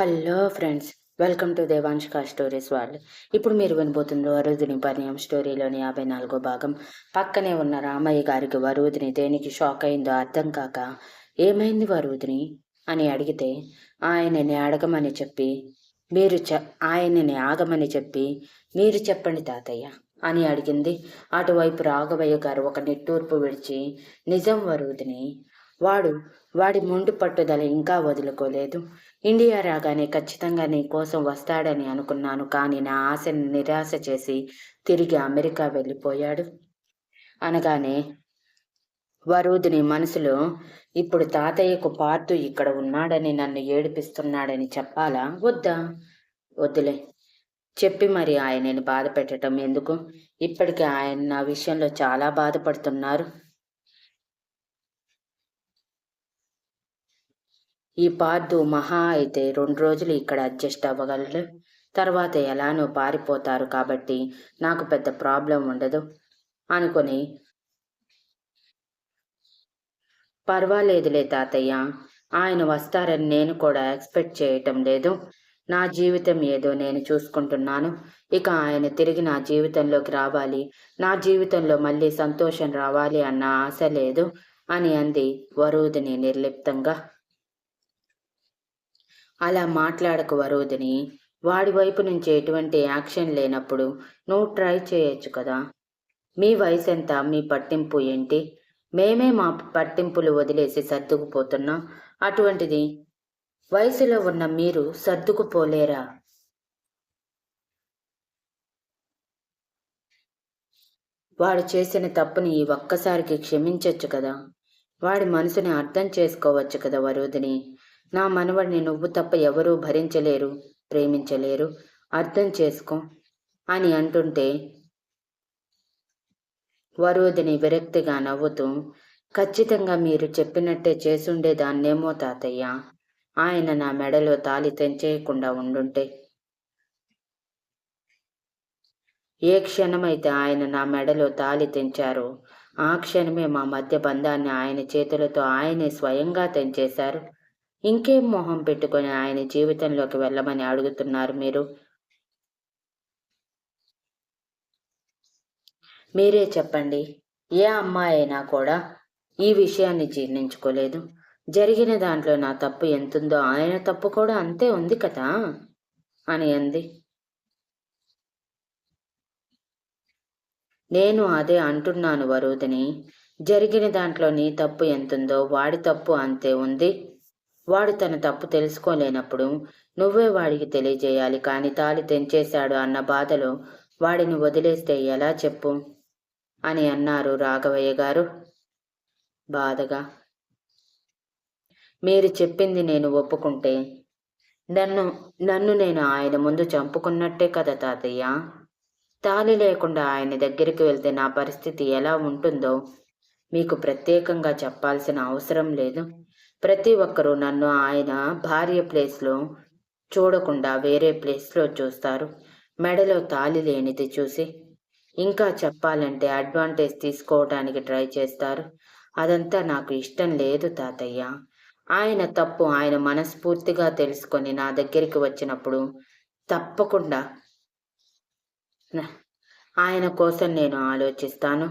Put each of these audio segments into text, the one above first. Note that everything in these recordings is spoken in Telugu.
Hello friends welcome to Devanshika stories వాళ్ళు ఇప్పుడు మీరు వినబోతున్న వరుదిని పరిణయం స్టోరీలోని యాభై నాలుగో భాగం. పక్కనే ఉన్న రామయ్య గారికి వరుదిని దేనికి షాక్ అయిందో అర్థం కాక ఏమైంది వరుదిని? అని అడిగితే ఆయనని అడగమని చెప్పి మీరు చె ఆయనని ఆగమని చెప్పి మీరు చెప్పండి తాతయ్య అని అడిగింది. అటువైపు రాఘవయ్య గారు ఒక నిట్టూర్పు విడిచి నిజం వరుదిని వాడు వాడి మొండి పట్టుదల ఇంకా వదులుకోలేదు. ఇండియా రాగానే ఖచ్చితంగా నీ కోసం వస్తాడని అనుకున్నాను. కానీ నా ఆశని నిరాశ చేసి తిరిగి అమెరికా వెళ్ళిపోయాడు. అనగానే వరుదిని మనసులో ఇప్పుడు తాతయ్యకు పార్తు ఇక్కడ ఉన్నాడని నన్ను ఏడిపిస్తున్నాడని చెప్పాలా? వద్దా? వద్దులే. చెప్పి మరి ఆయనని బాధ పెట్టడం ఎందుకు? ఇప్పటికే ఆయన నా విషయంలో చాలా బాధపడుతున్నారు. ఈ పార్దు మహా అయితే రెండు రోజులు ఇక్కడ అడ్జస్ట్ అవ్వగలరు తర్వాత ఎలానో పారిపోతారు కాబట్టి నాకు పెద్ద ప్రాబ్లం ఉండదు అనుకొని పర్వాలేదులే తాతయ్య ఆయన వస్తారని నేను కూడా ఎక్స్పెక్ట్ చేయటం లేదు. నా జీవితం ఏదో నేను చూసుకుంటున్నాను. ఇక ఆయన తిరిగి నా జీవితంలోకి రావాలి. నా జీవితంలో మళ్ళీ సంతోషం రావాలి అన్న ఆశ లేదు అని అంది వరుదిని నిర్లిప్తంగా. అలా మాట్లాడకు వరోధిని వాడి వైపు నుంచి ఎటువంటి యాక్షన్ లేనప్పుడు నువ్వు ట్రై చేయొచ్చు కదా. మీ వయసు ఎంత మీ పట్టింపు ఏంటి? మేమే మా పట్టింపులు వదిలేసి సర్దుకుపోతున్నాం? అటువంటిది. వయసులో ఉన్న మీరు సర్దుకుపోలేరా? వాడు చేసిన తప్పుని ఈ ఒక్కసారికి క్షమించొచ్చు కదా. వాడి మనసుని అర్థం చేసుకోవచ్చు కదా వరుదిని. నా మనవడిని నువ్వు తప్ప ఎవరూ భరించలేరు ప్రేమించలేరు. అర్థం చేసుకో అని అంటుంటే వరుదిని విరక్తిగా నవ్వుతూ ఖచ్చితంగా మీరు చెప్పినట్టే చేసుండేదాన్నేమో తాతయ్య. ఆయన నా మెడలో తాలి తెంచేయకుండా ఉండుంటే. ఏ క్షణమైతే ఆయన నా మెడలో తాలి తెంచారో ఆ క్షణమే మా మధ్య బంధాన్ని ఆయన చేతులతో ఆయనే స్వయంగా తెంచేశారు. ఇంకేం మొహం పెట్టుకొని ఆయన జీవితంలోకి వెళ్ళమని అడుగుతున్నారు మీరు? మీరే చెప్పండి ఏ అమ్మాయి అయినా కూడా ఈ విషయాన్ని జీర్ణించుకోలేదు. జరిగిన దాంట్లో నా తప్పు ఎంతుందో ఆయన తప్పు కూడా అంతే ఉంది కదా? అని అంది. నేను అదే అంటున్నాను వరుదని జరిగిన దాంట్లో నీ తప్పు ఎంతుందో వాడి తప్పు అంతే ఉంది. వాడు తన తప్పు తెలుసుకోలేనప్పుడు నువ్వే వాడికి తెలియజేయాలి కానీ తాలి తెంచేశాడు అన్న బాధలో వాడిని వదిలేస్తే ఎలా చెప్పు? అని అన్నారు రాఘవయ్య గారు. బాధగా. మీరు చెప్పింది నేను ఒప్పుకుంటే నన్ను నన్ను నేను ఆయన ముందు చంపుకున్నట్టే కదా తాతయ్య? తాలి లేకుండా ఆయన దగ్గరికి వెళ్తే నా పరిస్థితి ఎలా ఉంటుందో మీకు ప్రత్యేకంగా చెప్పాల్సిన అవసరం లేదు. ప్రతి ఒక్కరూ నన్ను ఆయన భార్య ప్లేస్లో చూడకుండా వేరే ప్లేస్లో చూస్తారు. మెడలో తాలి లేనిది చూసి ఇంకా చెప్పాలంటే అడ్వాంటేజ్ తీసుకోవడానికి ట్రై చేస్తారు. అదంతా నాకు ఇష్టం లేదు తాతయ్య. ఆయన తప్పు ఆయన మనస్ఫూర్తిగా తెలుసుకొని నా దగ్గరికి వచ్చినప్పుడు తప్పకుండా ఆయన కోసం నేను ఆలోచిస్తాను.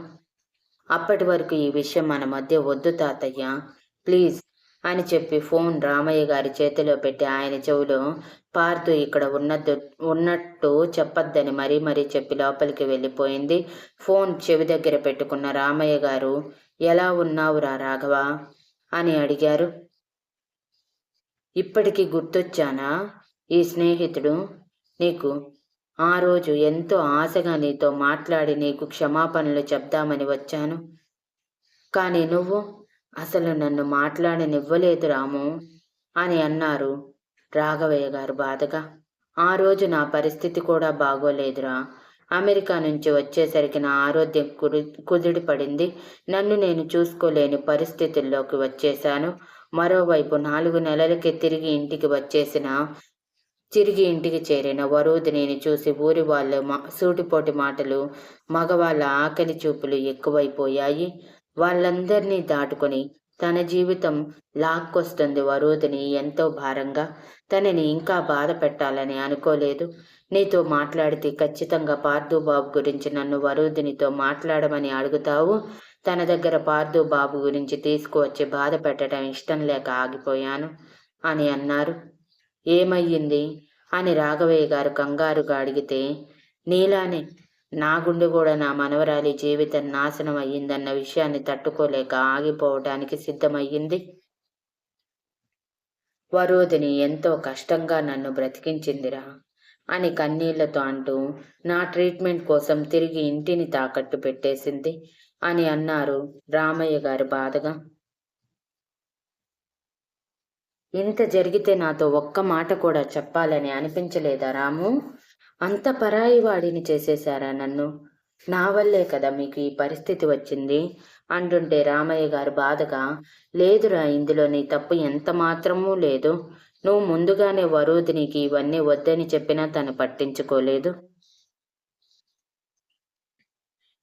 అప్పటి వరకు ఈ విషయం మన మధ్య వద్దు తాతయ్య. ప్లీజ్ అని చెప్పి ఫోన్ రామయ్య గారి చేతిలో పెట్టి ఆయన చెవులో పార్తు ఇక్కడ ఉన్నట్టు ఉన్నట్టు చెప్పొద్దని మరీ మరీ చెప్పి లోపలికి వెళ్ళిపోయింది. ఫోన్ చెవి దగ్గర పెట్టుకున్న రామయ్య గారు ఎలా ఉన్నావురా రాఘవ అని అడిగారు. ఇప్పటికీ గుర్తొచ్చానా ఈ స్నేహితుడు? నీకు ఆ రోజు ఎంతో ఆశగా నీతో మాట్లాడి నీకు క్షమాపణలు చెప్దామని వచ్చాను. కానీ నువ్వు అసలు నన్ను మాట్లాడనివ్వలేదు రాము అని అన్నారు రాఘవయ్య గారు బాధగా. ఆ రోజు నా పరిస్థితి కూడా బాగోలేదురా. అమెరికా నుంచి వచ్చేసరికి నా ఆరోగ్యం కుడి కుదిడి పడింది నన్ను నేను చూసుకోలేని పరిస్థితుల్లోకి వచ్చేశాను. మరోవైపు నాలుగు నెలలకి తిరిగి ఇంటికి వచ్చేసిన తిరిగి ఇంటికి చేరిన వరుదిని చూసి ఊరి వాళ్ళు మా సూటిపోటి మాటలు మగవాళ్ళ ఆకలి చూపులు ఎక్కువైపోయాయి. వాళ్ళందరినీ దాటుకొని తన జీవితం లాక్కొస్తుంది వరుదిని ఎంతో భారంగా. తనని ఇంకా బాధ పెట్టాలని అనుకోలేదు. నీతో మాట్లాడితే ఖచ్చితంగా పార్థు బాబు గురించి నన్ను వరుదినితో మాట్లాడమని అడుగుతావు. తన దగ్గర పార్థు బాబు గురించి తీసుకువచ్చి బాధ పెట్టడం ఇష్టం లేక ఆగిపోయాను అని అన్నారు. ఏమయ్యింది? అని రాఘవయ్య గారు కంగారుగా అడిగితే నీలానే నా గుండె కూడా నా మనవరాలి జీవితం నాశనం అయ్యిందన్న విషయాన్ని తట్టుకోలేక ఆగిపోవటానికి సిద్ధమయ్యింది. వరోధిని ఎంతో కష్టంగా నన్ను బ్రతికించిందిరా అని కన్నీళ్ళతో అంటూ నా ట్రీట్మెంట్ కోసం తిరిగి ఇంటిని తాకట్టు పెట్టేసింది అని అన్నారు రామయ్య గారు బాధగా. ఇంత జరిగితే నాతో ఒక్క మాట కూడా చెప్పాలని అనిపించలేదా రాము? అంత పరాయి వాడిని చేసేశారా నన్ను? నా వల్లే కదా మీకు ఈ పరిస్థితి వచ్చింది? అంటుంటే రామయ్య గారు బాధగా లేదురా ఇందులో నీ తప్పు ఎంత మాత్రమూ లేదు. నువ్వు ముందుగానే వరూధినికి ఇవన్నీ వద్దని చెప్పినా తను పట్టించుకోలేదు.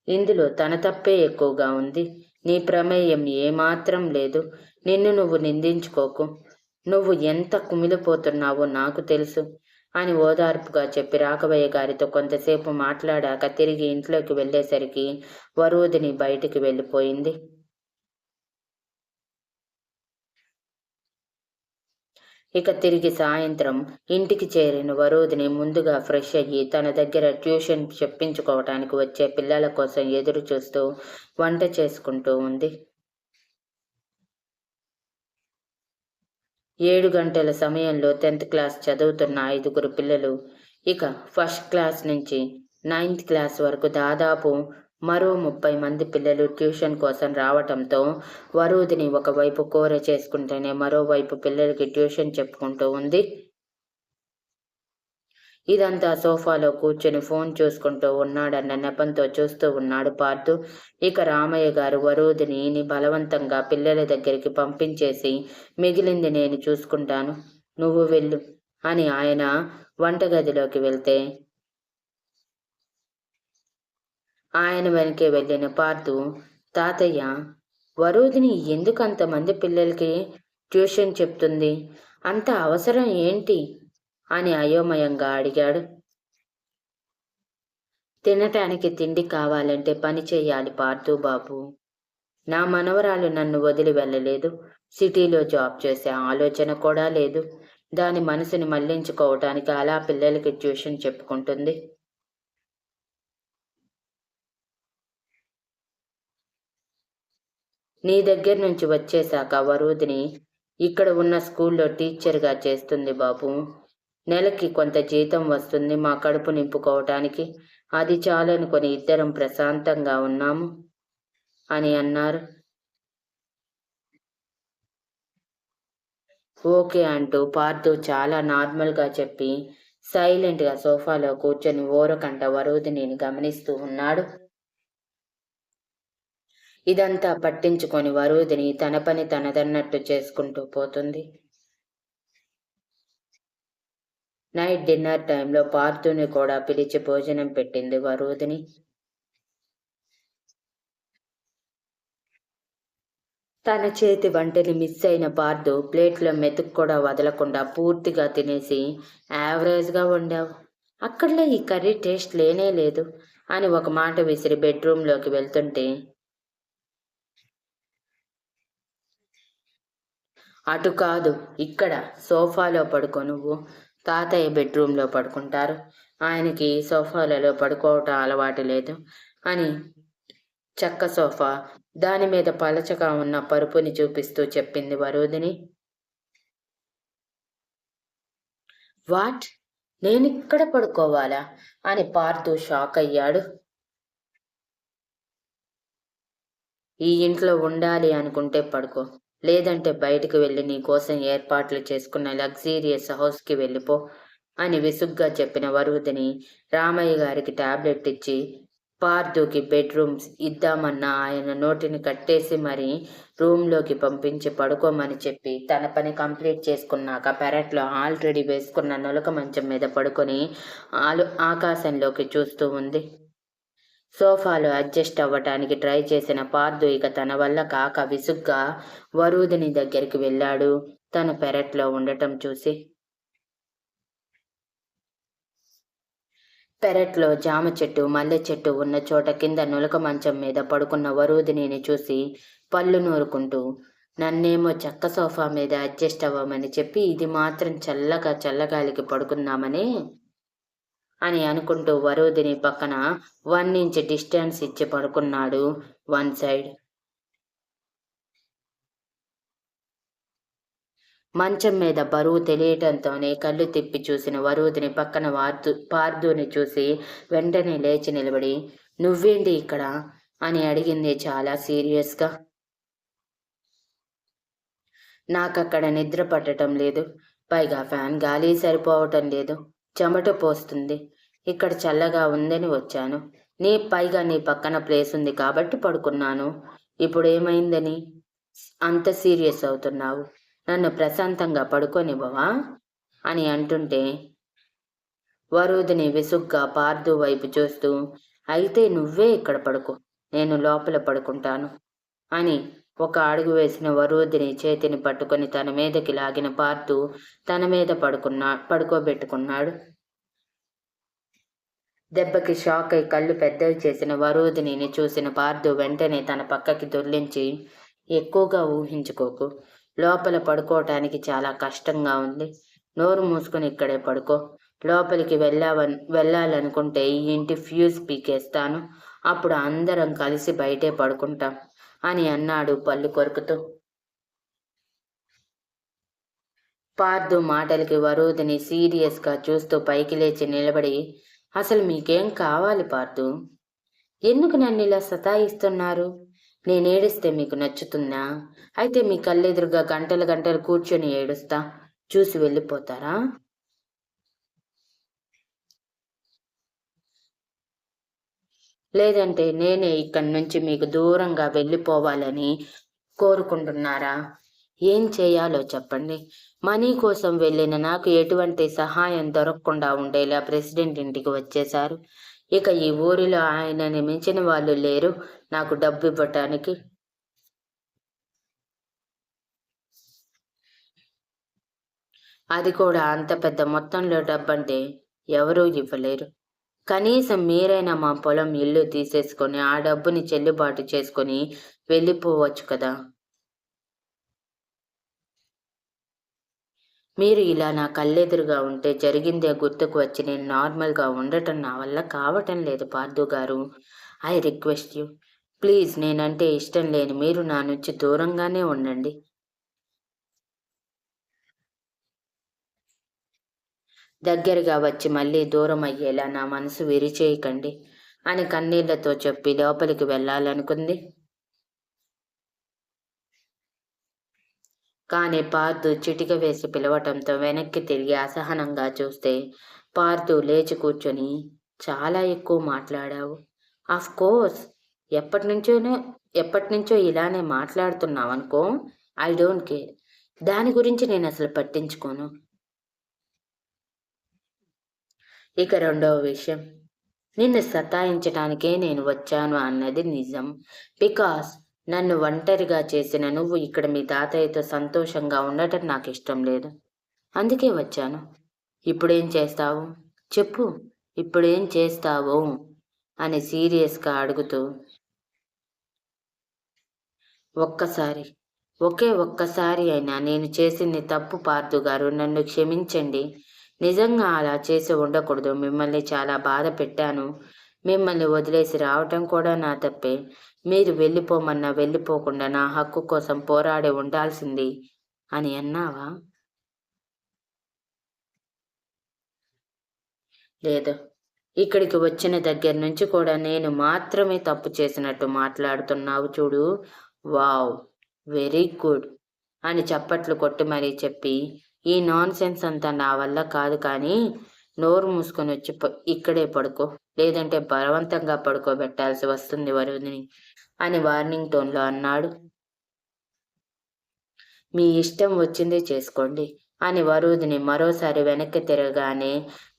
ఇందులో తన తప్పే ఎక్కువగా ఉంది. నీ ప్రమేయం ఏమాత్రం లేదు. నిన్ను నువ్వు నిందించుకోకు. నువ్వు ఎంత కుమిలిపోతున్నావో నాకు తెలుసు. అని ఓదార్పుగా చెప్పి రాఘవయ్య గారితో కొంతసేపు మాట్లాడాక తిరిగి ఇంట్లోకి వెళ్ళేసరికి వరుదిని బయటికి వెళ్ళిపోయింది. ఇక తిరిగి సాయంత్రం ఇంటికి చేరిన వరుదిని ముందుగా ఫ్రెష్ అయ్యి తన దగ్గర ట్యూషన్ చెప్పించుకోవటానికి వచ్చే పిల్లల కోసం ఎదురు చూస్తూ వంట చేసుకుంటూ ఉంది. ఏడు గంటల సమయంలో టెన్త్ క్లాస్ చదువుతున్న ఐదుగురు పిల్లలు. ఇక ఫస్ట్ క్లాస్ నుంచి నైన్త్ క్లాస్ వరకు దాదాపు మరో ముప్పై మంది పిల్లలు ట్యూషన్ కోసం రావటంతో వరుదిని ఒకవైపు కోర చేసుకుంటేనే మరోవైపు పిల్లలకి ట్యూషన్ చెప్పుకుంటూ ఉంది. ఇదంతా సోఫాలో కూర్చొని ఫోన్ చూసుకుంటూ ఉన్నాడన్న నెపంతో చూస్తూ ఉన్నాడు పార్థు. ఇక రామయ్య గారు వరూదిని బలవంతంగా పిల్లల దగ్గరికి పంపించేసి మిగిలింది నేను చూసుకుంటాను. నువ్వు వెళ్ళు అని ఆయన వంటగదిలోకి వెళ్తే ఆయన వెనకే వెళ్ళిన పార్థు తాతయ్య వరూధిని ఎందుకు అంతమంది పిల్లలకి ట్యూషన్ చెప్తుంది? అంత అవసరం ఏంటి? అని అయోమయంగా అడిగాడు. తినటానికి తిండి కావాలంటే పని చేయాలి పార్థు బాబు. నా మనవరాలు నన్ను వదిలి వెళ్ళలేదు. సిటీలో జాబ్ చేసే ఆలోచన కూడా లేదు. దాని మనసుని మళ్ళించుకోవటానికి అలా పిల్లలకి ట్యూషన్ చెప్పుకుంటుంది. నీ దగ్గర నుంచి వచ్చేశాక వరుదిని ఇక్కడ ఉన్న స్కూల్లో టీచర్గా చేస్తుంది బాబు. నెలకి కొంత జీతం వస్తుంది మా కడుపు నింపుకోవటానికి. అది చాలనుకొని ఇద్దరం ప్రశాంతంగా ఉన్నాము అని అన్నారు. ఓకే అంటూ పార్థు చాలా నార్మల్గా చెప్పి సైలెంట్గా సోఫాలో కూర్చొని ఓరకంట వరుదిని గమనిస్తూ ఉన్నాడు. ఇదంతా పట్టించుకొని వరుదిని తన పని తనదన్నట్టు చేసుకుంటూ పోతుంది. నైట్ డిన్నర్ టైంలో పార్థుని కూడా పిలిచి భోజనం పెట్టింది వరుదిని. తన చేతి వంటని మిస్ అయిన పార్థు ప్లేట్లో మెతుకు కూడా వదలకుండా పూర్తిగా తినేసి యావరేజ్గా వండావు. అక్కడలో ఈ కర్రీ టేస్ట్ లేనే లేదు అని ఒక మాట విసిరి బెడ్రూమ్లోకి వెళ్తుంటే అటు కాదు ఇక్కడ సోఫాలో పడుకో నువ్వు. తాతయ్య బెడ్రూమ్లో పడుకుంటారు. ఆయనకి సోఫాలలో పడుకోవటం అలవాటు లేదు అని చెక్క సోఫా దాని మీద పలచగా ఉన్న పరుపుని చూపిస్తూ చెప్పింది వరుదిని. వాట్? నేనిక్కడ పడుకోవాలా? అని పార్థు షాక్ అయ్యాడు. ఈ ఇంట్లో ఉండాలి అనుకుంటే పడుకో. లేదంటే బయటకు వెళ్ళి నీ కోసం ఏర్పాట్లు చేసుకున్న లగ్జీరియస్ హౌస్కి వెళ్ళిపో అని విసుగ్గా చెప్పిన వరుదిని రామయ్య గారికి టాబ్లెట్ ఇచ్చి పార్థుకి బెడ్రూమ్స్ ఇద్దామన్న ఆయన నోటిని కట్టేసి మరి రూమ్లోకి పంపించి పడుకోమని చెప్పి తన పని కంప్లీట్ చేసుకున్నాక పెరట్లో ఆల్రెడీ వేసుకున్న నులక మంచం మీద పడుకొని ఆలు ఆకాశంలోకి చూస్తూ ఉంది. సోఫాలో అడ్జస్ట్ అవ్వటానికి ట్రై చేసిన పార్దు ఇక తన వల్ల కాక విసుగ్గా వరూధిని దగ్గరికి వెళ్ళాడు. తను పెరట్లో ఉండటం చూసి పెరట్లో జామ చెట్టు మల్లె చెట్టు ఉన్న చోట కింద నులక మంచం మీద పడుకున్న వరూధినిని చూసి పళ్ళు నూరుకుంటూ నన్నేమో చెక్క సోఫా మీద అడ్జస్ట్ అవ్వమని చెప్పి ఇది మాత్రం చల్లగా చల్లగాలికి పడుకుందామని అని అనుకుంటూ వరుదిని పక్కన వన్ ఇంచ్ డిస్టెన్స్ ఇచ్చి పడుకున్నాడు వన్ సైడ్. మంచం మీద బరువు తెలియటంతోనే కళ్ళు తిప్పి చూసిన వరుదిని పక్కన వార్దు పార్దుని చూసి వెంటనే లేచి నిలబడి నువ్వేంటి ఇక్కడ? అని అడిగింది చాలా సీరియస్గా. నాకక్కడ నిద్ర పట్టడం లేదు. పైగా ఫ్యాన్ గాలి సరిపోవటం లేదు. చెమట పోస్తుంది. ఇక్కడ చల్లగా ఉందని వచ్చాను. నీ పైగా నీ పక్కన ప్లేస్ ఉంది కాబట్టి పడుకున్నాను. ఇప్పుడు ఏమైందని? అంత సీరియస్ అవుతున్నావు. నన్ను ప్రశాంతంగా పడుకోనివ్వవా? అని అంటుంటే వరుదిని విసుగ్గా పార్దు వైపు చూస్తూ అయితే నువ్వే ఇక్కడ పడుకో. నేను లోపల పడుకుంటాను. అని ఒక అడుగు వేసిన వరూధిని చేతిని పట్టుకొని తన మీదకి లాగిన పార్తు తన మీద పడుకున్నా పడుకోబెట్టుకున్నాడు. దెబ్బకి షాక్ అయి కళ్ళు పెద్దవి చేసిన వరూధిని చూసిన పార్థు వెంటనే తన పక్కకి దొర్లించి ఎక్కువగా ఊహించుకోకు. లోపల పడుకోవటానికి చాలా కష్టంగా ఉంది. నోరు మూసుకొని ఇక్కడే పడుకో. లోపలికి వెళ్ళావన్ వెళ్ళాలనుకుంటే ఈ ఇంటి ఫ్యూజ్ పీకేస్తాను. అప్పుడు అందరం కలిసి బయటే పడుకుంటాం. అని అన్నాడు పళ్ళు కొరుకుతూ. పార్దు మాటలకి వరూధిని సీరియస్గా చూస్తూ పైకి లేచి నిలబడి అసలు మీకేం కావాలి పార్దు? ఎందుకు నన్ను ఇలా సతాయిస్తున్నారు? నేను ఏడిస్తే మీకు నచ్చుతుందా? అయితే మీ కళ్ళెదురుగా గంటలు గంటలు కూర్చొని ఏడుస్తా. చూసి వెళ్ళిపోతారా? లేదంటే నేనే ఇక్కడి నుంచి మీకు దూరంగా వెళ్ళిపోవాలని కోరుకుంటున్నారా? ఏం చేయాలో చెప్పండి. మనీ కోసం వెళ్ళిన నాకు ఎటువంటి సహాయం దొరకకుండా ఉండేలా ప్రెసిడెంట్ ఇంటికి వచ్చేశారు. ఇక ఈ ఊరిలో ఆయనని మించిన వాళ్ళు లేరు. నాకు డబ్బు ఇవ్వటానికి అది కూడా అంత పెద్ద మొత్తంలో డబ్బంటే ఎవరూ ఇవ్వలేరు. కనీసం మీరైనా మా పొలం ఇల్లు తీసేసుకొని ఆ డబ్బుని చెల్లుబాటు చేసుకొని వెళ్ళిపోవచ్చు కదా. మీరు ఇలా నా కళ్ళెదురుగా ఉంటే జరిగిందే గుర్తుకు వచ్చి నేను నార్మల్గా ఉండటం నా వల్ల కావటం లేదు పార్థు గారు. I request you. ప్లీజ్ నేనంటే ఇష్టం లేని మీరు నా నుంచి దూరంగానే ఉండండి. దగ్గరగా వచ్చి మళ్ళీ దూరం అయ్యేలా నా మనసు విరిచేయకండి అని కన్నీళ్ళతో చెప్పి లోపలికి వెళ్ళాలనుకుంది. కానీ పార్థు చిటిక వేసి పిలవటంతో వెనక్కి తిరిగి అసహనంగా చూస్తే పార్థు లేచి కూర్చొని చాలా ఎక్కువ మాట్లాడావు. ఆఫ్ కోర్స్ ఎప్పటి నుంచోనే ఎప్పటి నుంచో ఇలానే మాట్లాడుతున్నావు అనుకో ఐ డోంట్ కేర్ దాని గురించి నేను అసలు పట్టించుకోను. ఇక రెండవ విషయం. నిన్ను సతాయించటానికే నేను వచ్చాను అన్నది నిజం. బికాస్ నన్ను ఒంటరిగా చేసిన నువ్వు ఇక్కడ మీ తాతయ్యతో సంతోషంగా ఉండటం నాకు ఇష్టం లేదు. అందుకే వచ్చాను. ఇప్పుడేం చేస్తావు? చెప్పు. ఇప్పుడేం చేస్తావు? అని సీరియస్గా అడుగుతూ. ఒక్కసారి. ఒకే ఒక్కసారి అయినా నేను చేసింది తప్పు పార్థు గారు నన్ను క్షమించండి. నిజంగా అలా చేసి ఉండకూడదు. మిమ్మల్ని చాలా బాధ పెట్టాను. మిమ్మల్ని వదిలేసి రావటం కూడా నా తప్పే. మీరు వెళ్ళిపోమన్నా వెళ్ళిపోకుండా నా హక్కు కోసం పోరాడి ఉండాల్సింది అని అన్నావా? లేదు. ఇక్కడికి వచ్చిన దగ్గర నుంచి కూడా నేను మాత్రమే తప్పు చేసినట్టు మాట్లాడుతున్నావు చూడు. వావ్! Very good! అని చప్పట్లు కొట్టి మరీ చెప్పి ఈ నాన్ సెన్స్ అంతా నా వల్ల కాదు కానీ నోరు మూసుకొని వచ్చి ఇక్కడే పడుకో. లేదంటే బలవంతంగా పడుకోబెట్టాల్సి వస్తుంది వరుణిని అని వార్నింగ్ టోన్లో అన్నాడు. మీ ఇష్టం వచ్చిందే చేసుకోండి అని వరుదిని మరోసారి వెనక్కి తిరగానే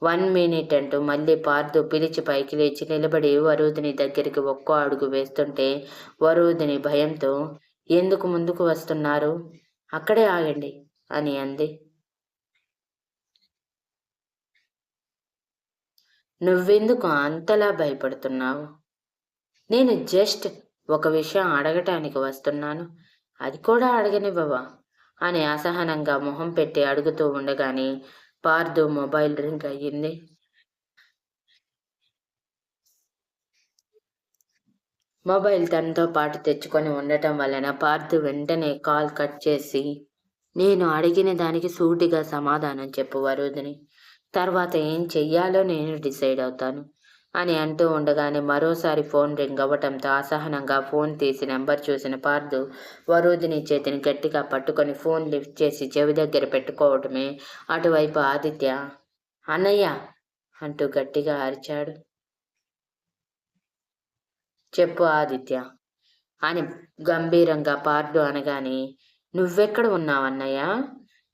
వన్ మినిట్ అంటూ మళ్ళీ పార్దు పిలిచి పైకి లేచి నిలబడి వరుదిని దగ్గరికి ఒక్కో అడుగు వేస్తుంటే వరుదిని భయంతో ఎందుకు ముందుకు వస్తున్నారు? అక్కడే ఆగండి అని అంది. నువ్వెందుకు అంతలా భయపడుతున్నావు? నేను జస్ట్ ఒక విషయం అడగటానికి వస్తున్నాను. అది కూడా అడగనివ్వవా? అని అసహనంగా మొహం పెట్టి అడుగుతూ ఉండగానే పార్దు మొబైల్ రింగ్ అయ్యింది. మొబైల్ తనతో పాటు తెచ్చుకొని ఉండటం వలన పార్థు వెంటనే కాల్ కట్ చేసి నేను అడిగిన దానికి సూటిగా సమాధానం చెప్పు వరుదిని. తర్వాత ఏం చెయ్యాలో నేను డిసైడ్ అవుతాను. అని అంటూ ఉండగానే మరోసారి ఫోన్ రింగ్ అవ్వటంతో అసహనంగా ఫోన్ తీసి నెంబర్ చూసిన పార్దు వరుదిని చేతిని గట్టిగా పట్టుకొని ఫోన్ లిఫ్ట్ చేసి చెవి దగ్గర పెట్టుకోవటమే అటువైపు ఆదిత్య. అన్నయ్య! అంటూ గట్టిగా అరిచాడు. చెప్పు ఆదిత్య! అని గంభీరంగా పార్డు అనగానే నువ్వెక్కడ ఉన్నావు అన్నయ్య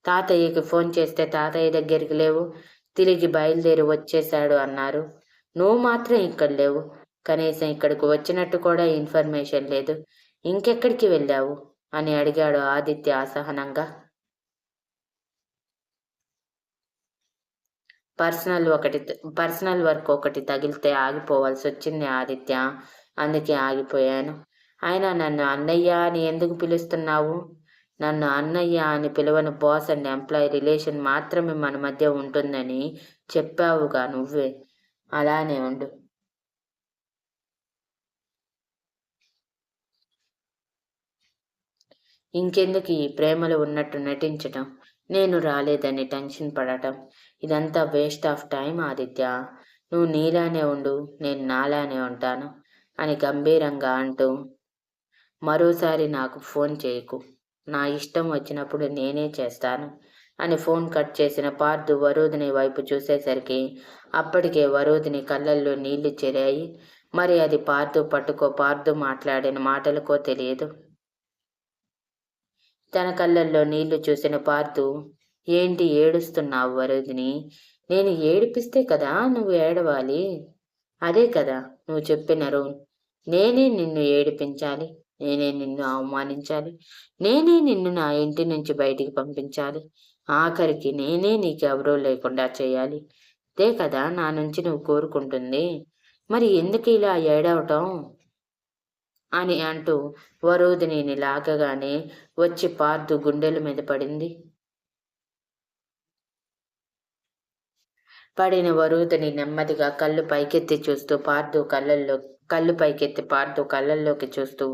తాతయ్యకి ఫోన్ చేస్తే తాతయ్య దగ్గరికి లేవు. తిరిగి బయలుదేరి వచ్చేశాడు అన్నారు. నువ్వు మాత్రం ఇక్కడ లేవు. కనీసం ఇక్కడికి వచ్చినట్టు కూడా ఇన్ఫర్మేషన్ లేదు. ఇంకెక్కడికి వెళ్ళావు? అని అడిగాడు ఆదిత్య అసహనంగా. పర్సనల్ ఒకటి పర్సనల్ వర్క్ ఒకటి తగిలితే ఆగిపోవాల్సి వచ్చింది ఆదిత్య. అందుకే ఆగిపోయాను. ఆయన నన్ను అన్నయ్య అని ఎందుకు పిలుస్తున్నావు? నన్ను అన్నయ్య అని పిలవని బాస్ అండ్ ఎంప్లాయీ రిలేషన్ మాత్రమే మన మధ్య ఉంటుందని చెప్పావుగా నువ్వే. అలానే ఉండు. ఇంకెందుకు ఈ ప్రేమలు ఉన్నట్టు నటించటం? నేను రాలేదని టెన్షన్ పడటం. ఇదంతా వేస్ట్ ఆఫ్ టైం ఆదిత్య. నువ్వు నీలానే ఉండు నేను నాలానే ఉంటాను అని గంభీరంగా అంటూ మరోసారి నాకు ఫోన్ చేయకు. నా ఇష్టం వచ్చినప్పుడు నేనే చేస్తాను అని ఫోన్ కట్ చేసిన పార్థు వరోధిని వైపు చూసేసరికి అప్పటికే వరోధిని కళ్ళల్లో నీళ్ళు చేరాయి. మరి అది పార్థు పట్టుకో పార్థు మాట్లాడిన మాటలకో తెలియదు. తన కళ్ళల్లో నీళ్ళు చూసిన పార్థు ఏంటి ఏడుస్తున్నావు వరోధిని? నేను ఏడిపిస్తే కదా నువ్వు ఏడవాలి? అదే కదా నువ్వు చెప్పిన రూ నేనే నిన్ను ఏడిపించాలి. నేనే నిన్ను అవమానించాలి. నేనే నిన్ను నా ఇంటి నుంచి బయటికి పంపించాలి. ఆఖరికి నేనే నీకెవరూ లేకుండా చేయాలి. అదే కదా నా నుంచి నువ్వు కోరుకుంటుంది. మరి ఎందుకు ఇలా ఏడవటం? అని అంటూ వరోధిని లాగగానే వచ్చి పార్దు గుండెల మీద పడింది. పడిన వరుదిని నెమ్మదిగా కళ్ళు పైకెత్తి చూస్తూ పార్దు కళ్ళల్లో కళ్ళు పైకెత్తి పార్దు కళ్ళల్లోకి చూస్తూ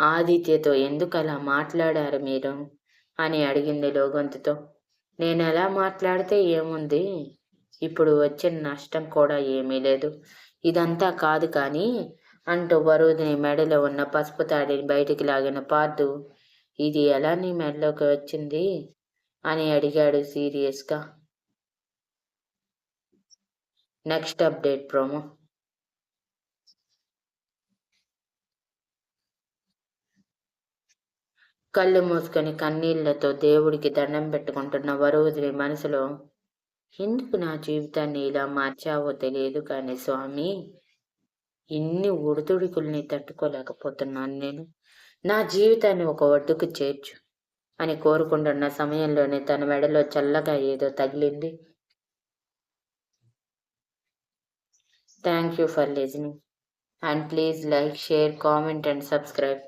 ఆదిత్యతో ఎందుకు అలా మాట్లాడారు మీరు? అని అడిగింది లోగొంతుతో. నేను ఎలా మాట్లాడితే ఏముంది? ఇప్పుడు వచ్చిన నష్టం కూడా ఏమీ లేదు. ఇదంతా కాదు కానీ అంటూ వరుదిని మెడలో ఉన్న పసుపు తాడిని బయటికి లాగిన పార్దు ఇది ఎలా నీ మెడలోకి వచ్చింది? అని అడిగాడు సీరియస్గా. Next update promo. కళ్ళు మూసుకొని కన్నీళ్ళతో దేవుడికి దండం పెట్టుకుంటున్న వరువుదిని మనసులో ఎందుకు నా జీవితాన్ని ఇలా మార్చావో తెలియదు కానీ స్వామి ఇన్ని ఉడుతుడికుల్ని తట్టుకోలేకపోతున్నాను నేను. నా జీవితాన్ని ఒక ఒడ్డుకు చేర్చు అని కోరుకుంటున్న సమయంలోనే తన మెడలో చల్లగా ఏదో తగిలింది. Thank you for listening and please like share comment and subscribe